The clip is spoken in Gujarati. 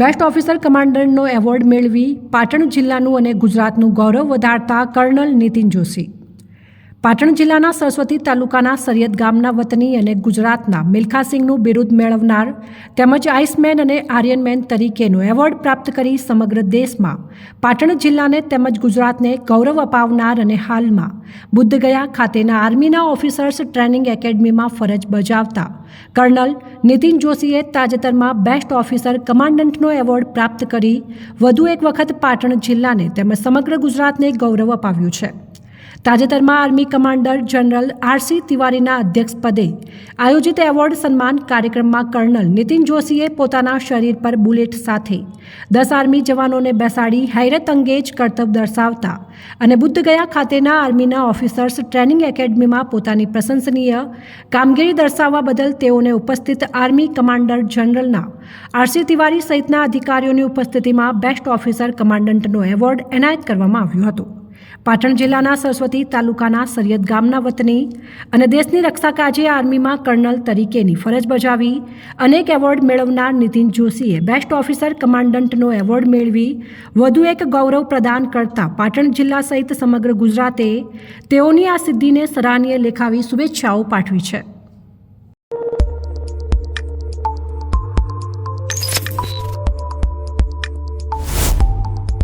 બેસ્ટ ઓફિસર કમાન્ડરનો એવોર્ડ મેળવી પાટણ જિલ્લાનું અને ગુજરાતનું ગૌરવ વધારતા કર્નલ નીતિન જોશી. પાટણ જિલ્લાના સરસ્વતી તાલુકાના સરિયદ ગામના વતની અને ગુજરાતના મિલ્ખાસિંહનું બિરુદ મેળવનાર તેમજ આઈસમેન અને આર્યનમેન તરીકેનો એવોર્ડ પ્રાપ્ત કરી સમગ્ર દેશમાં પાટણ જિલ્લાને તેમજ ગુજરાતને ગૌરવ અપાવનાર અને હાલમાં બુદ્ધગયા ખાતેના આર્મીના ઓફિસર્સ ટ્રેનિંગ એકેડમીમાં ફરજ બજાવતા કર્નલ નીતિન જોશીએ તાજેતરમાં બેસ્ટ ઓફિસર કમાન્ડન્ટનો એવોર્ડ પ્રાપ્ત કરી વધુ એક વખત પાટણ જિલ્લાને તેમજ સમગ્ર ગુજરાતને ગૌરવ અપાવ્યું છે. તાજેતરમાં army commander general R C તિવારીના અધ્યક્ષપદે આયોજિત એવોર્ડ સન્માન કાર્યક્રમમાં કર્નલ નીતિન જોશીએ પોતાના શરીર પર બુલેટ સાથે દસ આર્મી જવાનોને બેસાડી હૈરત અંગેજ કરતબ દર્શાવતા અને બુદ્ધગયા ખાતેના આર્મીના ઓફિસર્સ ટ્રેનિંગ એકેડમીમાં પોતાની પ્રશંસનીય કામગીરી દર્શાવવા બદલ તેઓને ઉપસ્થિત આર્મી કમાન્ડર જનરલના આરસી તિવારી સહિતના અધિકારીઓની ઉપસ્થિતિમાં બેસ્ટ ઓફિસર કમાન્ડન્ટનો એવોર્ડ એનાયત કરવામાં આવ્યો હતો. પાટણ જિલ્લાના સરસ્વતી તાલુકાના સરિયદ ગામના વતની અને દેશની રક્ષા કાજે આર્મીમાં કર્નલ તરીકેની ફરજ બજાવી અનેક એવોર્ડ મેળવનાર નીતિન જોશીએ બેસ્ટ ઓફિસર કમાન્ડન્ટનો એવોર્ડ મેળવી વધુ એક ગૌરવ પ્રદાન કરતા પાટણ જિલ્લા સહિત સમગ્ર ગુજરાતે તેઓની આ સિદ્ધિને સરાહનીય લેખાવી શુભેચ્છાઓ પાઠવી છે.